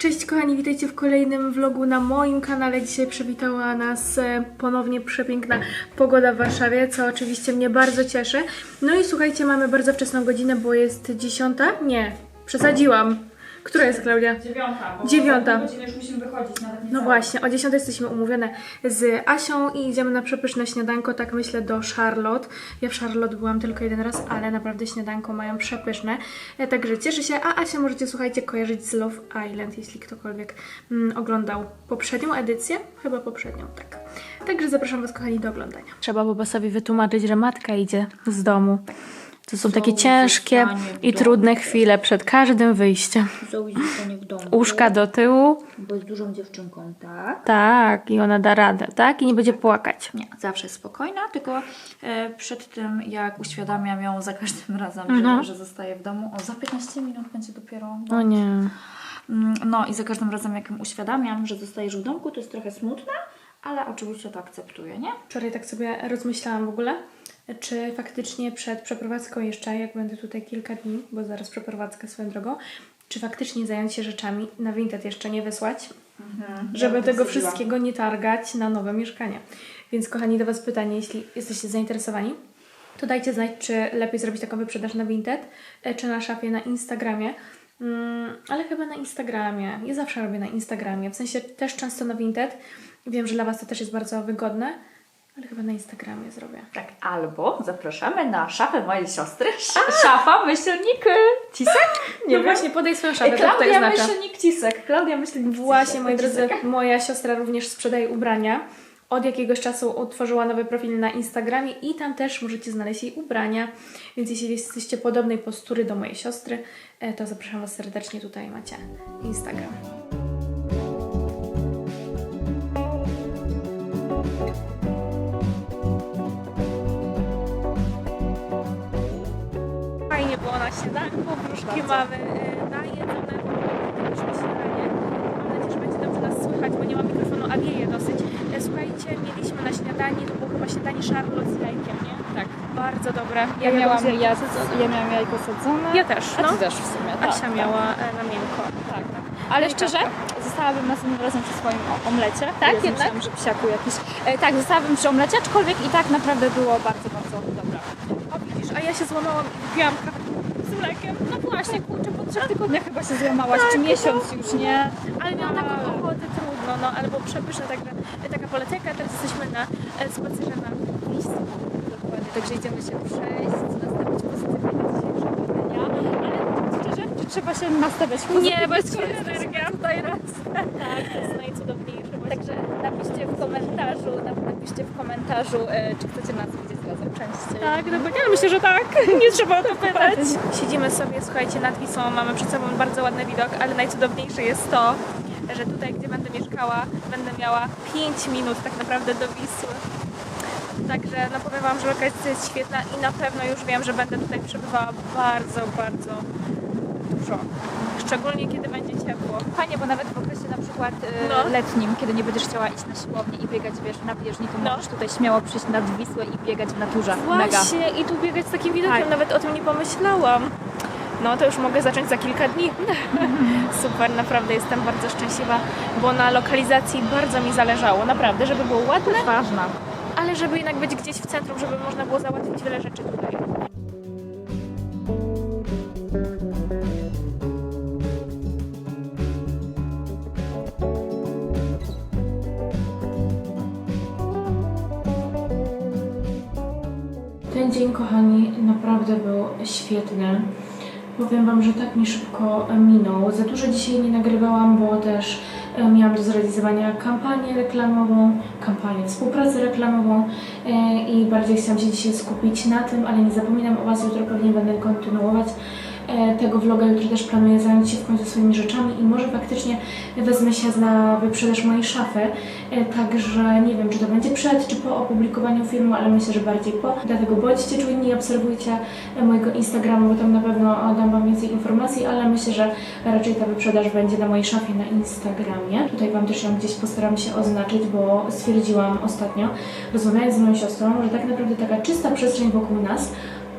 Cześć kochani, witajcie w kolejnym vlogu na moim kanale. Dzisiaj przywitała nas e, ponownie przepiękna pogoda w Warszawie, co oczywiście mnie bardzo cieszy. No i słuchajcie, mamy bardzo wczesną godzinę, bo jest dziesiąta? Nie, przesadziłam. Która jest Klaudia? Dziewiąta. Bo Dziewiąta. już musimy wychodzić, nawet nie No właśnie, o 10 jesteśmy umówione z Asią i idziemy na przepyszne śniadanko, tak myślę, do Charlotte. Ja w Charlotte byłam tylko jeden raz, ale naprawdę śniadanko mają przepyszne. E, Także cieszę się, a Asię możecie, słuchajcie, kojarzyć z Love Island, jeśli ktokolwiek mm, oglądał poprzednią edycję. Chyba poprzednią, tak. Także zapraszam Was, kochani, do oglądania. Trzeba Bobasowi wytłumaczyć, że matka idzie z domu. To są takie ciężkie i trudne chwile przed każdym wyjściem. Uszka do tyłu, Bo jest dużą dziewczynką, tak? tak, i ona da radę, tak? I nie będzie płakać. Nie, zawsze jest spokojna, tylko e, przed tym jak uświadamiam ją za każdym razem, Mhm. że, że zostaje w domu. O, za 15 minut będzie dopiero. O nie. Mm, No i za każdym razem jak ją uświadamiam, że zostajesz w domku, to jest trochę smutne, ale oczywiście to akceptuję, nie? Wczoraj tak sobie rozmyślałam w ogóle, czy faktycznie przed przeprowadzką jeszcze, jak będę tutaj kilka dni, bo zaraz przeprowadzkę swoją drogą, czy faktycznie zająć się rzeczami na Vinted jeszcze nie wysłać, żeby Ja bym tego wszystkiego nie targać na nowe mieszkanie. Więc kochani, do Was pytanie, jeśli jesteście zainteresowani, to dajcie znać, czy lepiej zrobić taką wyprzedaż na Vinted, e, czy na szafie na Instagramie. Mm, ale chyba na Instagramie. Ja zawsze robię na Instagramie. W sensie też często na Vinted. Wiem, że dla Was to też jest bardzo wygodne, ale chyba na Instagramie zrobię. Tak, albo zapraszamy na szafę mojej siostry. Sz- szafa myślnik e, Cisek? Nie no wiem. właśnie, podaj swoją szafę, tutaj Klaudia oznacza. myślnik Cisek. Klaudia myślnik Właśnie, Cisek. moi drodzy, moja siostra również sprzedaje ubrania. Od jakiegoś czasu utworzyła nowy profil na Instagramie i tam też możecie znaleźć jej ubrania. Więc jeśli jesteście podobnej postury do mojej siostry, e, to zapraszam Was serdecznie. Tutaj macie Instagram. Na śniadanku, gruszki mamy e, najedzone, mieliśmy śniadanie. Mam nadzieję, że będzie dobrze nas słychać, bo nie ma mikrofonu, a wieje dosyć. E, Słuchajcie, mieliśmy na śniadanie, to było chyba śniadanie Charlotte z jajkiem, nie? Tak. Bardzo dobre. Ja miałam, jadłam z ja, jajkiem sadzone. ja miałam jajko sadzone. Ja też, A no. ty też w sumie, tak. Asia miała e, na miękko. Tak, tak. Ale No szczerze, kawka. zostałabym następnym razem przy swoim omlecie. Tak, Jezu, jednak? Myślałam, że psiaku jakiś. E, tak, zostałabym przy omlecie, aczkolwiek i tak naprawdę było bardzo, bardzo dobre. O widzisz, a ja się złamałam i piłam kawę mlekiem. No właśnie, kurczę, po trzech tygodniach chyba się złamałaś, Tak, czy miesiąc już, nie? Ale miałam taką Ale- ochotę trudno, no, ale było przepyszne, także e, taka polecajka, teraz jesteśmy na e, spacerze na miejscu. Dokładnie, także idziemy się przejść, nastawić pozytywnie do dzisiejszego dnia. Ale szczerze, czy trzeba się nastawiać pozytywnie? Nie, bo jest energia. tutaj raz? Tak, to jest najcudowniejsze. właśnie. Także napiszcie w komentarzu, nap- napiszcie w komentarzu, e, czy chcecie nas widzieć częściej. Tak, dokładnie, ale myślę, że tak. Nie trzeba o to pytać. Siedzimy sobie, słuchajcie, nad Wisłą, mamy przed sobą bardzo ładny widok, ale najcudowniejsze jest to, że tutaj, gdzie będę mieszkała, będę miała 5 minut tak naprawdę do Wisły. Także no powiem Wam, że lokacja jest świetna i na pewno już wiem, że będę tutaj przebywała bardzo, bardzo dużo. Szczególnie kiedy będzie ciepło. Fajnie, bo nawet w okresie na przykład e, No. letnim, kiedy nie będziesz chciała iść na siłownię i biegać wiesz, na bieżni, to No. możesz tutaj śmiało przyjść nad Wisłę i biegać w naturze. Mega. Właśnie i tu biegać z takim widokiem, Tak. nawet o tym nie pomyślałam. No to już mogę zacząć za kilka dni. Super, naprawdę jestem bardzo szczęśliwa, bo na lokalizacji bardzo mi zależało, naprawdę, żeby było ładne, Ważna. ale żeby jednak być gdzieś w centrum, żeby można było załatwić wiele rzeczy tutaj. Dzień, kochani, naprawdę był świetny. Powiem Wam, że tak mi szybko minął. Za dużo dzisiaj nie nagrywałam, bo też e, miałam do zrealizowania kampanię reklamową, kampanię, współpracę reklamową e, i bardziej chciałam się dzisiaj skupić na tym, ale nie zapominam o Was, jutro pewnie będę kontynuować e, tego vloga. Jutro też planuję zająć się w końcu swoimi rzeczami i może faktycznie wezmę się za wyprzedaż mojej szafy. E, Także nie wiem, czy to będzie przed, czy po opublikowaniu filmu, ale myślę, że bardziej po. Dlatego bądźcie czujni obserwujcie e, mojego Instagrama, bo tam na pewno e, dam Wam więcej informacji, ale myślę, że raczej ta wyprzedaż będzie na mojej szafie na Instagramie. Tutaj Wam też ją gdzieś postaram się oznaczyć, bo stwierdziłam ostatnio, rozmawiając z moją siostrą, że tak naprawdę taka czysta przestrzeń wokół nas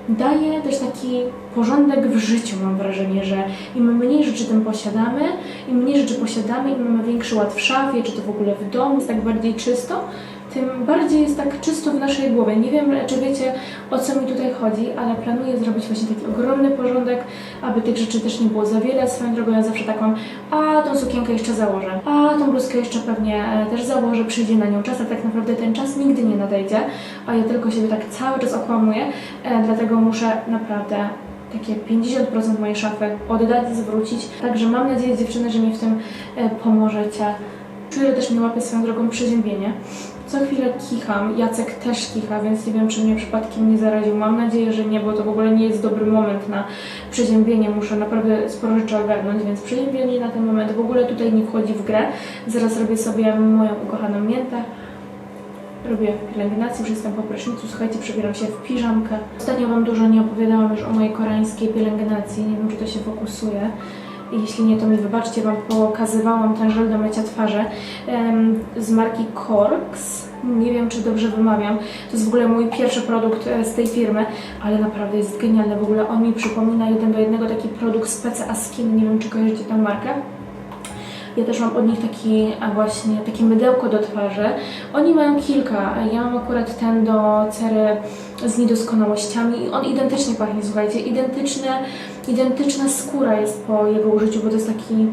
daje też taki porządek w życiu, mam wrażenie, że im mniej rzeczy tym posiadamy, im mniej rzeczy posiadamy, im mamy większy ład w szafie, czy to w ogóle w domu, jest tak bardziej czysto, tym bardziej jest tak czysto w naszej głowie. Nie wiem, czy wiecie, o co mi tutaj chodzi, ale planuję zrobić właśnie taki ogromny porządek, aby tych rzeczy też nie było za wiele. Swoją drogą ja zawsze tak mam, a tą sukienkę jeszcze założę, a tą bluzkę jeszcze pewnie e, też założę, przyjdzie na nią czas, a tak naprawdę ten czas nigdy nie nadejdzie, a ja tylko siebie tak cały czas okłamuję, e, dlatego muszę naprawdę takie 50% mojej szafy oddać, zwrócić. Także mam nadzieję, dziewczyny, że mi w tym e, pomożecie. Czuję też mnie łapie swoją drogą przeziębienie. Co chwilę kicham, Jacek też kicha, więc nie wiem, czy mnie przypadkiem nie zaraził. Mam nadzieję, że nie, bo to w ogóle nie jest dobry moment na przeziębienie. Muszę naprawdę sporo rzeczy ogarnąć, więc przeziębienie na ten moment w ogóle tutaj nie wchodzi w grę. Zaraz robię sobie moją ukochaną miętę. Robię pielęgnację, już jestem po prysznicu, słuchajcie, przebieram się w piżamkę. Ostatnio Wam dużo nie opowiadałam już o mojej koreańskiej pielęgnacji, nie wiem, czy to się fokusuje. Jeśli nie, to mi wybaczcie, Wam pokazywałam ten żel do mycia twarzy z marki Corks. Nie wiem, czy dobrze wymawiam. To jest w ogóle mój pierwszy produkt e, z tej firmy, ale naprawdę jest genialny. W ogóle on mi przypomina jeden do jednego taki produkt z PCA Skin. Nie wiem, czy kojarzycie tę markę. Ja też mam od nich taki, właśnie, takie mydełko do twarzy. Oni mają kilka. Ja mam akurat ten do cery z niedoskonałościami i on identycznie pachnie, słuchajcie. Identyczne, identyczna skóra jest po jego użyciu, bo to jest taki,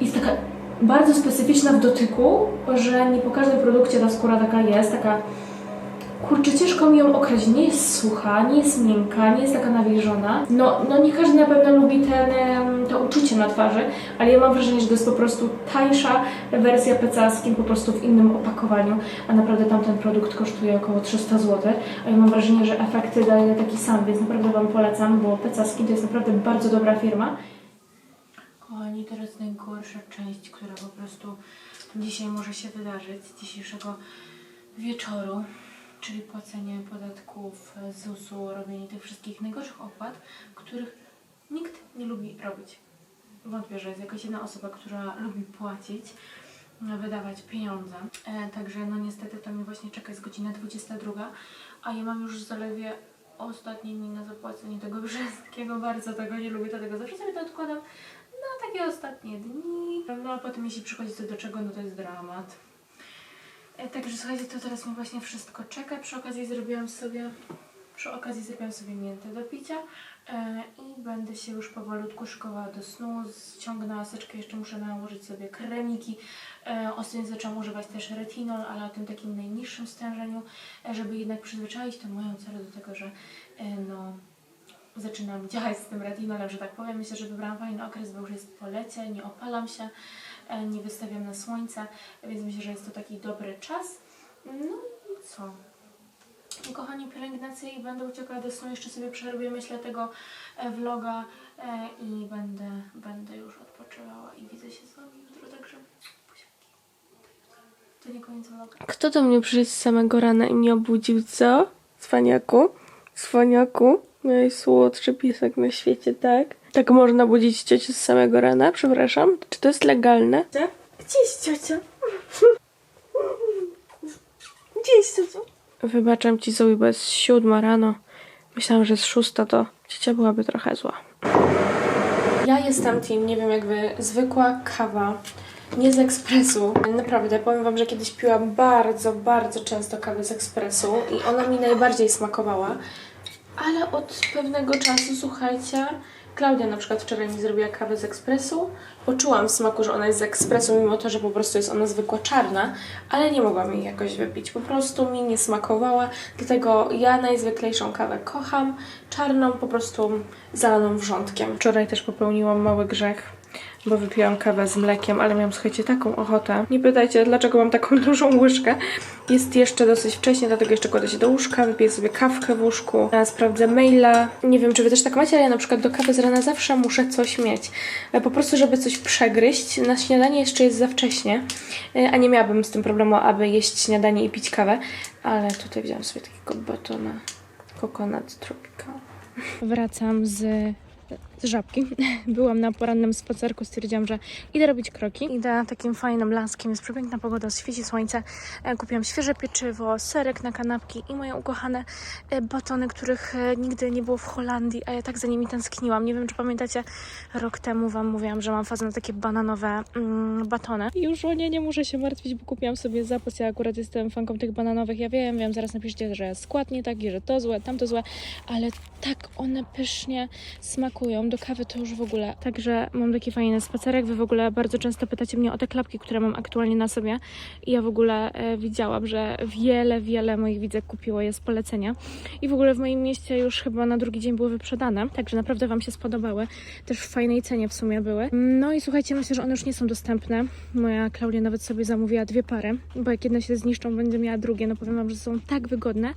jest taka bardzo specyficzna w dotyku, że nie po każdym produkcie ta skóra taka jest, taka Kurczę, ciężko mi ją określić. Nie jest sucha, nie jest miękka, nie jest taka nawilżona. No, no nie każdy na pewno lubi ten, to uczucie na twarzy, ale ja mam wrażenie, że to jest po prostu tańsza wersja PCA Skin po prostu w innym opakowaniu, a naprawdę tamten produkt kosztuje około 300 zł, a ja mam wrażenie, że efekty daje taki sam, więc naprawdę Wam polecam, bo PCA Skin to jest naprawdę bardzo dobra firma. Kochani, teraz najgorsza część, która po prostu dzisiaj może się wydarzyć, dzisiejszego wieczoru, czyli płacenie podatków ZUS-u, robienie tych wszystkich najgorszych opłat, których nikt nie lubi robić. Wątpię, że jest jakaś jedna osoba, która lubi płacić, wydawać pieniądze. E, także no niestety to mnie właśnie czeka, jest godzina 22, a ja mam już zaledwie ostatnie dni na zapłacenie tego wszystkiego. Bardzo tego nie lubię, dlatego zawsze sobie to odkładam na takie ostatnie dni. No a potem jeśli przychodzi co do czego, no to jest dramat. E, Także słuchajcie, to teraz mi właśnie wszystko czeka. Przy okazji zrobiłam sobie przy okazji zrobiłam sobie miętę do picia e, i będę się już powolutku szykowała do snu. Ściągnę laseczkę, jeszcze muszę nałożyć sobie kremiki. E, ostatnio zaczęłam używać też retinol, ale o tym takim najniższym stężeniu, żeby jednak przyzwyczaić tą moją cerę do tego, że no, zaczynam działać z tym retinolem, że tak powiem. Myślę, że wybrałam fajny okres, bo już jest po lecie, nie opalam się, nie wystawiam na słońce, więc myślę, że jest to taki dobry czas. No i co? Kochani, pielęgnację i będę uciekała do snu. Jeszcze sobie przerobię, myślę, tego e, vloga e, i będę, będę już odpoczywała i widzę się z Wami jutro, także buziaki. To nie koniec vloga. Kto do mnie przyszedł z samego rana i mnie obudził, co? Cwaniaku? Cwaniaku? Najsłodszy piesek na świecie, tak? Tak można budzić ciocię z samego rana? Przepraszam. Czy to jest legalne? Gdzie jest ciocia? Gdzie jest ciocia? Wybaczam ci Zoe, bo jest siódma rano. Myślałam, że jest szósta, to ciocia byłaby trochę zła. Ja jestem team, nie wiem jak wy, zwykła kawa, nie z ekspresu. Naprawdę, powiem wam, że kiedyś piłam bardzo, bardzo często kawę z ekspresu i ona mi najbardziej smakowała. Ale od pewnego czasu, słuchajcie, Klaudia na przykład wczoraj mi zrobiła kawę z ekspresu. Poczułam w smaku, że ona jest z ekspresu, mimo to, że po prostu jest ona zwykła czarna, ale nie mogłam jej jakoś wypić. Po prostu mi nie smakowała, dlatego ja najzwyklejszą kawę kocham. Czarną, po prostu zalaną wrzątkiem. Wczoraj też popełniłam mały grzech, bo wypiłam kawę z mlekiem, ale miałam, słuchajcie, taką ochotę. Nie pytajcie, dlaczego mam taką dużą łyżkę. Jest jeszcze dosyć wcześnie, dlatego jeszcze kładę się do łóżka, wypiję sobie kawkę w łóżku, sprawdzę maila. Nie wiem, czy wy też tak macie, ale ja na przykład do kawy z rana zawsze muszę coś mieć. E, Po prostu, żeby coś przegryźć. Na śniadanie jeszcze jest za wcześnie, e, a nie miałabym z tym problemu, aby jeść śniadanie i pić kawę, ale tutaj wziąłam sobie takiego batona Coconut Tropical. Wracam z z żabki. Byłam na porannym spacerku, stwierdziłam, że idę robić kroki. Idę takim fajnym laskiem, jest przepiękna pogoda, świeci słońce. E, Kupiłam świeże pieczywo, serek na kanapki i moje ukochane e, batony, których e, nigdy nie było w Holandii, a ja tak za nimi tęskniłam. Nie wiem, czy pamiętacie, rok temu Wam mówiłam, że mam fazę na takie bananowe mm, batony. I już o nie, nie muszę się martwić, bo kupiłam sobie zapas. Ja akurat jestem fanką tych bananowych. Ja wiem, wiem, zaraz napiszcie, że skład nie taki, że to złe, tamto złe, ale tak one pysznie smakują. Do kawy to już w ogóle. Także mam taki fajny spacerek. Wy w ogóle bardzo często pytacie mnie o te klapki, które mam aktualnie na sobie. I ja w ogóle e, widziałam, że wiele, wiele moich widzek kupiło je z polecenia. I w ogóle w moim mieście już chyba na drugi dzień były wyprzedane. Także naprawdę Wam się spodobały. Też w fajnej cenie w sumie były. No i słuchajcie, myślę, że one już nie są dostępne. Moja Klaudia nawet sobie zamówiła dwie pary, bo jak jedne się zniszczą, będzie miała drugie. No powiem Wam, że są tak wygodne.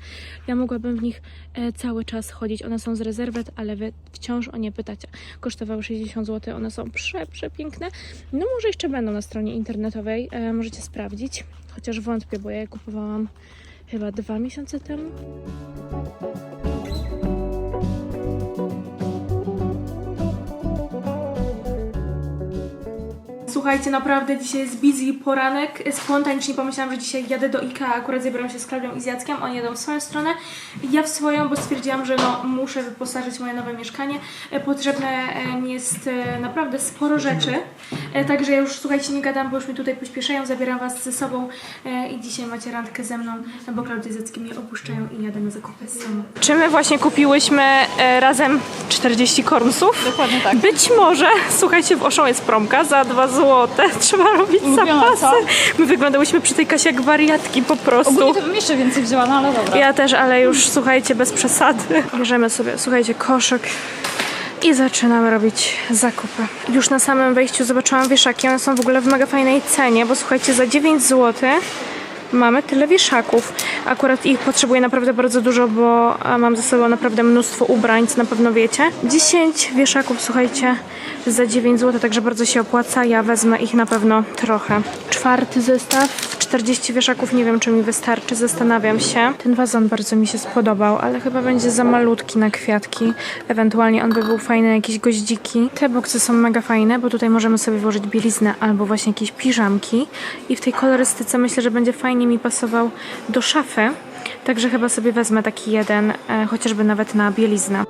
Ja mogłabym w nich e, cały czas chodzić. One są z rezerwet, ale Wy wciąż o nie pytacie. Kosztowały 60 zł. One są prze, przepiękne. No może jeszcze będą na stronie internetowej. E, możecie sprawdzić. Chociaż wątpię, bo ja je kupowałam chyba dwa miesiące temu. Słuchajcie, naprawdę dzisiaj jest busy poranek. Spontanicznie pomyślałam, że dzisiaj jadę do IKEA. Akurat zabieram się z Klaudią i z Jackiem. Oni jadą w swoją stronę. Ja w swoją, bo stwierdziłam, że no, muszę wyposażyć moje nowe mieszkanie. E, Potrzebne e, mi jest e, naprawdę sporo rzeczy. E, Także ja już, słuchajcie, nie gadam, bo już mi tutaj pośpieszają. Zabieram Was ze sobą e, i dzisiaj macie randkę ze mną, bo Klaudia z Jackiem mnie opuszczają i jadę na zakupy sama. Czy my właśnie kupiłyśmy e, razem 40 kornsów? Dokładnie tak. Być może, słuchajcie, w Oszą jest promka za 2 złote. Trzeba robić zapasy. co? My wyglądałyśmy przy tej kasie jak wariatki po prostu. Ogólnie to bym jeszcze więcej wzięła, no ale dobra. Ja też, ale już słuchajcie, bez przesady. Bierzemy sobie, słuchajcie, koszyk i zaczynamy robić zakupy. Już na samym wejściu zobaczyłam wieszaki. One są w ogóle w mega fajnej cenie, bo słuchajcie, za 9 zł mamy tyle wieszaków. Akurat ich potrzebuję naprawdę bardzo dużo, bo a, mam ze sobą naprawdę mnóstwo ubrań, co na pewno wiecie. 10 wieszaków, słuchajcie, za 9 zł, także bardzo się opłaca. Ja wezmę ich na pewno trochę. Czwarty zestaw, 40 wieszaków, nie wiem czy mi wystarczy, zastanawiam się. Ten wazon bardzo mi się spodobał, ale chyba będzie za malutki na kwiatki. Ewentualnie on by był fajny na jakieś goździki. Te boksy są mega fajne, bo tutaj możemy sobie włożyć bieliznę albo właśnie jakieś piżamki. I w tej kolorystyce myślę, że będzie fajnie mi pasował do szafy. Także chyba sobie wezmę taki jeden, e, chociażby nawet na bieliznę.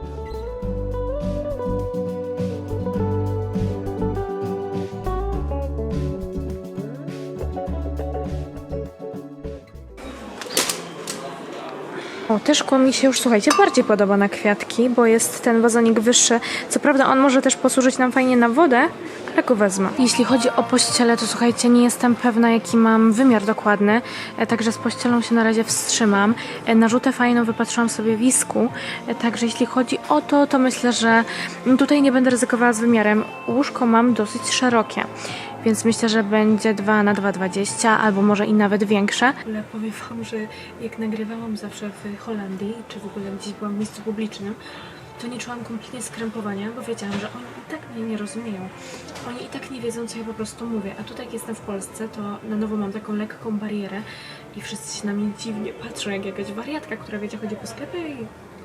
O, te mi się już, słuchajcie, bardziej podoba na kwiatki, bo jest ten wazonik wyższy. Co prawda on może też posłużyć nam fajnie na wodę, ale go wezmę. Jeśli chodzi o pościele, to słuchajcie, nie jestem pewna, jaki mam wymiar dokładny, e, także z pościelą się na razie wstrzymam. E, Narzutę fajną wypatrzyłam sobie w Wisku, e, także jeśli chodzi o to, to myślę, że tutaj nie będę ryzykowała z wymiarem. Łóżko mam dosyć szerokie. Więc myślę, że będzie 2 na 2,20 albo może i nawet większe. Ale powiem Wam, że jak nagrywałam zawsze w Holandii, czy w ogóle gdzieś byłam w miejscu publicznym, to nie czułam kompletnie skrępowania, bo wiedziałam, że oni i tak mnie nie rozumieją. Oni i tak nie wiedzą, co ja po prostu mówię. A tutaj jak jestem w Polsce, to na nowo mam taką lekką barierę i wszyscy się na mnie dziwnie patrzą, jak jakaś wariatka, która wiecie, chodzi po sklepie i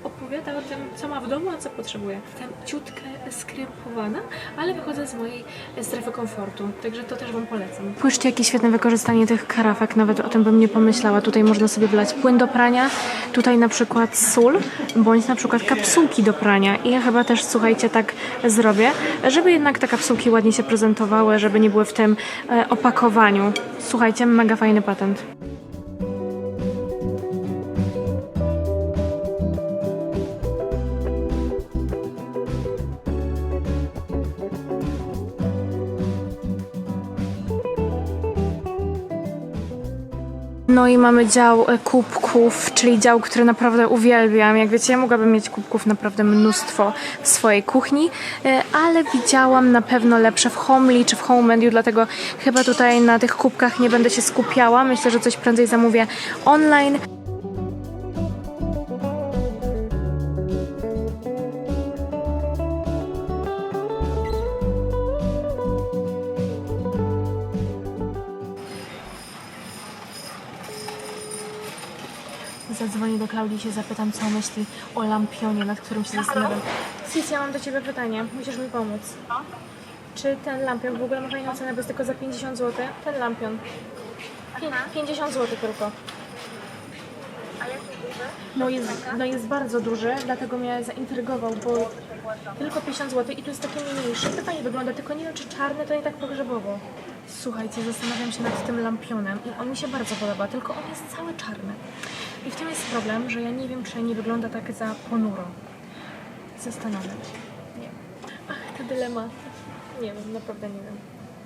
opowiada o tym, co ma w domu, a co potrzebuje. Jestem ciutkę skrępowana, ale wychodzę z mojej strefy komfortu, także to też Wam polecam. Spójrzcie, jakie świetne wykorzystanie tych karafek, nawet o tym bym nie pomyślała. Tutaj można sobie wlać płyn do prania, tutaj na przykład sól, bądź na przykład kapsułki do prania. I ja chyba też, słuchajcie, tak zrobię, żeby jednak te kapsułki ładnie się prezentowały, żeby nie były w tym e, opakowaniu. Słuchajcie, mega fajny patent. Mamy dział e, kubków, czyli dział, który naprawdę uwielbiam. Jak wiecie, ja mogłabym mieć kubków naprawdę mnóstwo w swojej kuchni, e, ale widziałam na pewno lepsze w Homely czy w Home Menu, dlatego chyba tutaj na tych kubkach nie będę się skupiała. Myślę, że coś prędzej zamówię online. Się zapytam, co myśli o lampionie, nad którym się zastanawiam. Sis, ja mam do Ciebie pytanie. Musisz mi pomóc. Czy ten lampion w ogóle ma fajną cenę, bo jest tylko za 50 zł? Ten lampion. Pię- 50 zł tylko. No jest, no jest bardzo duży, dlatego mnie zaintrygował, bo tylko 50 zł i tu jest taki mniejszy. To fajnie wygląda, tylko nie wiem, czy czarny to nie tak pogrzebowo. Słuchajcie, zastanawiam się nad tym lampionem i on mi się bardzo podoba, tylko on jest cały czarny. I w tym jest problem, że ja nie wiem, czy nie wygląda tak za ponuro. Zastanawiam się. Nie. Ach, te dylematy. Nie wiem, naprawdę nie wiem.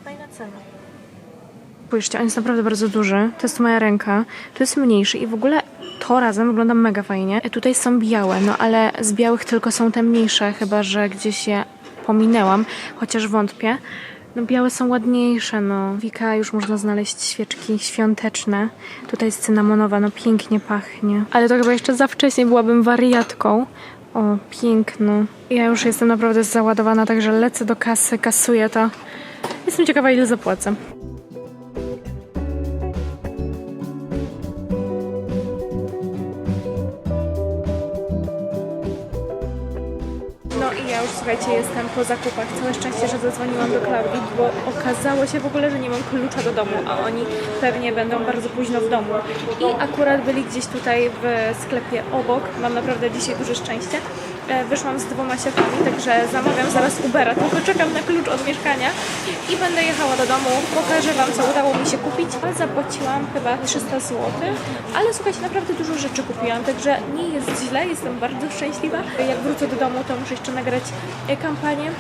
Fajna cena. Spójrzcie, on jest naprawdę bardzo duży. To jest moja ręka. To jest mniejszy i w ogóle to razem wygląda mega fajnie. E, Tutaj są białe, no ale z białych tylko są te mniejsze, chyba że gdzieś je pominęłam, chociaż wątpię. No białe są ładniejsze, no. Wika już można znaleźć świeczki świąteczne. Tutaj jest cynamonowa, no pięknie pachnie. Ale to chyba jeszcze za wcześnie byłabym wariatką. O, piękno. Ja już jestem naprawdę załadowana, także lecę do kasy, kasuję to. Jestem ciekawa, ile zapłacę. Słuchajcie, jestem po zakupach. Całe szczęście, że zadzwoniłam do Klaudii, bo okazało się w ogóle, że nie mam klucza do domu, a oni pewnie będą bardzo późno w domu. I akurat byli gdzieś tutaj w sklepie obok. Mam naprawdę dzisiaj duże szczęście. E, Wyszłam z dwoma siatkami, także zamawiam zaraz Ubera, tylko czekam na klucz od mieszkania i będę jechała do domu. Pokażę Wam, co udało mi się kupić. Zapłaciłam chyba 300 zł, ale słuchajcie, naprawdę dużo rzeczy kupiłam, także nie jest źle, jestem bardzo szczęśliwa. Jak wrócę do domu, to muszę jeszcze nagrać e, kampanię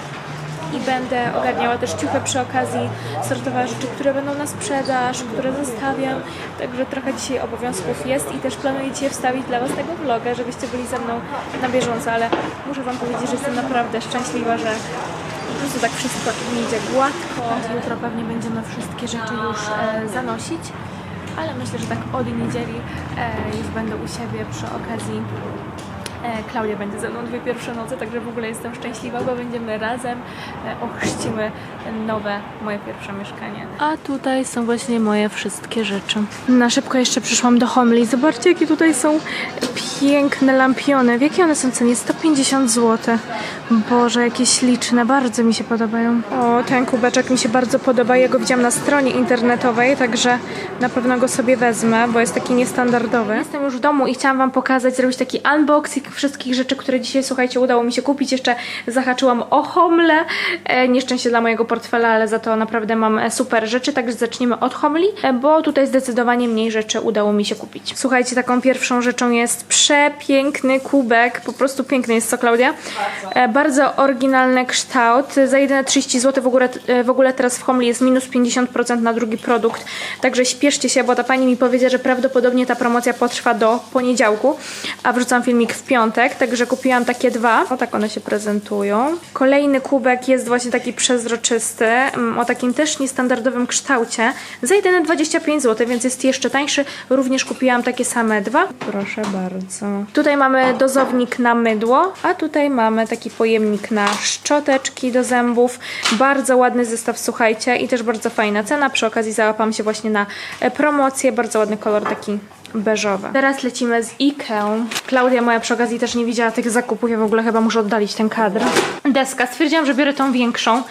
i będę ogarniała też ciuchy przy okazji, sortowała rzeczy, które będą na sprzedaż, które zostawiam. Także trochę dzisiaj obowiązków jest i też planuję dzisiaj wstawić dla Was tego vloga, żebyście byli ze mną na bieżąco, ale muszę Wam powiedzieć, że jestem naprawdę szczęśliwa, że po prostu tak wszystko mi idzie gładko. Jutro pewnie będziemy wszystkie rzeczy już e, zanosić, ale myślę, że tak od niedzieli e, już będę u siebie przy okazji Klaudia będzie ze mną dwie pierwsze noce, także w ogóle jestem szczęśliwa, bo będziemy razem e, ochrzcimy nowe moje pierwsze mieszkanie. A tutaj są właśnie moje wszystkie rzeczy. Na szybko jeszcze przyszłam do Homli. Zobaczcie, jakie tutaj są piękne lampiony. W jakiej one są cenie? 150 zł. Boże, jakie śliczne, bardzo mi się podobają. O, ten kubeczek mi się bardzo podoba. Ja go widziałam na stronie internetowej, także na pewno go sobie wezmę, bo jest taki niestandardowy. Jestem już w domu i chciałam Wam pokazać, zrobić taki unboxing wszystkich rzeczy, które dzisiaj, słuchajcie, udało mi się kupić. Jeszcze zahaczyłam o Homle. E, nieszczęście dla mojego portfela, ale za to naprawdę mam e, super rzeczy, także zaczniemy od Homli, e, bo tutaj zdecydowanie mniej rzeczy udało mi się kupić. Słuchajcie, taką pierwszą rzeczą jest przepiękny kubek, po prostu piękny jest, co Klaudia? Bardzo. Bardzo oryginalny kształt, za jedyne 30 zł w ogóle, e, w ogóle teraz w Homli jest minus 50% na drugi produkt, także śpieszcie się, bo ta pani mi powiedziała, że prawdopodobnie ta promocja potrwa do poniedziałku, a wrzucam filmik w piątek, także kupiłam takie dwa. O tak one się prezentują. Kolejny kubek jest właśnie taki przezroczysty, mm, o takim też niestandardowym kształcie, za jedyne 25 zł, więc jest jeszcze tańszy. Również kupiłam takie same dwa. Proszę bardzo. Tutaj mamy dozownik na mydło, a tutaj mamy taki pojemnik na szczoteczki do zębów. Bardzo ładny zestaw, słuchajcie, i też bardzo fajna cena. Przy okazji załapam się właśnie na promocję. Bardzo ładny kolor taki beżowe. Teraz lecimy z Ikeą. Klaudia moja przy okazji też nie widziała tych zakupów, ja w ogóle chyba muszę oddalić ten kadr. Deska, stwierdziłam, że biorę tą większą,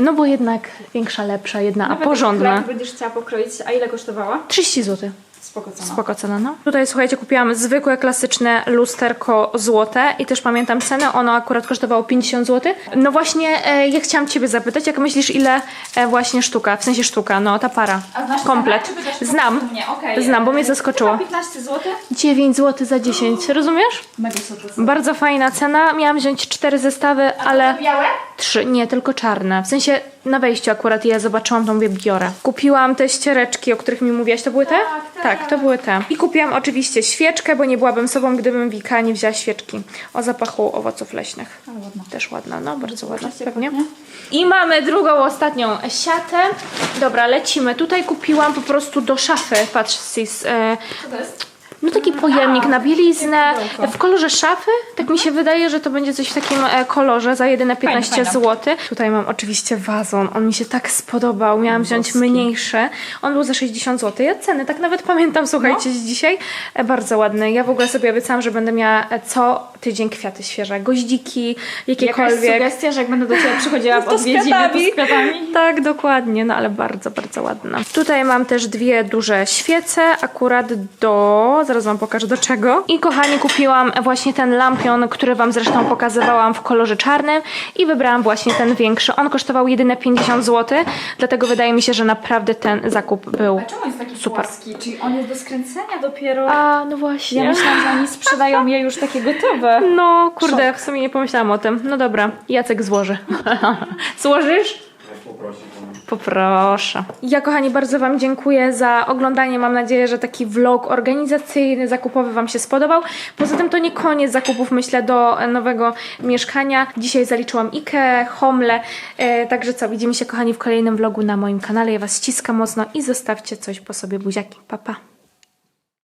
no bo jednak większa, lepsza, jedna, a porządna. będziesz chciała pokroić, a ile kosztowała? 30 zł. Spoko cena. Spoko cena, no. Tutaj słuchajcie, kupiłam zwykłe, klasyczne lusterko złote i też pamiętam cenę, ono akurat kosztowało 50 zł. No właśnie, e, ja chciałam Ciebie zapytać, jak myślisz, ile e, właśnie sztuka, w sensie sztuka, no ta para, A znasz komplet. czy pytasz Znam, mnie? Okej. znam, bo mnie E, zaskoczyło. 15 zł? 9 zł za 10, rozumiesz? Mega super. Bardzo fajna cena, miałam wziąć cztery zestawy, ale... Białe? Trzy, nie, tylko czarne. W sensie na wejściu akurat je zobaczyłam, mówię, biorę. Kupiłam te ściereczki, o których mi mówiłaś. To były te? Tak, to były te. I kupiłam oczywiście świeczkę, bo nie byłabym sobą, gdybym Wika nie wzięła świeczki. O zapachu owoców leśnych. Też ładna, no bardzo ładna, pewnie. I mamy drugą, ostatnią siatę. Dobra, lecimy. Tutaj kupiłam po prostu do szafy, patrz sis, e, Co to jest? No taki pojemnik na bieliznę w kolorze szafy. Tak mi się wydaje, że to będzie coś w takim e, kolorze za jedyne 15 fajne. zł. Tutaj mam oczywiście wazon. On mi się tak spodobał. Miałam wziąć mniejszy. On był za 60 zł. Ja ceny tak nawet pamiętam, słuchajcie, z dzisiaj. E, Bardzo ładny. Ja w ogóle sobie obiecałam, że będę miała e, co tydzień kwiaty świeże. Goździki, Jakaś jakiekolwiek. sugestia, że jak będę do Ciebie przychodziła w odwiedziny, to z kwiatami? Tak, dokładnie, no ale bardzo, bardzo ładna. Tutaj mam też dwie duże świece, akurat do, zaraz wam pokażę do czego. I kochani, kupiłam właśnie ten lampion, który wam zresztą pokazywałam w kolorze czarnym i wybrałam właśnie ten większy. On kosztował jedyne 50 zł, dlatego wydaje mi się, że naprawdę ten zakup był. A czemu jest taki Super. płaski? Czyli on jest do skręcenia dopiero? A, no właśnie. Ja myślałam, że oni sprzedają je już takie gotowe. No, kurde, w sumie nie pomyślałam o tym. No dobra, Jacek złoży. Złożysz? Poproszę. Ja, kochani, bardzo Wam dziękuję za oglądanie. Mam nadzieję, że taki vlog organizacyjny, zakupowy Wam się spodobał. Poza tym to nie koniec zakupów, myślę, do nowego mieszkania. Dzisiaj zaliczyłam Ike, Homle. E, także co, widzimy się, kochani, w kolejnym vlogu na moim kanale. Ja Was ściskam mocno i zostawcie coś po sobie buziaki. Pa, pa.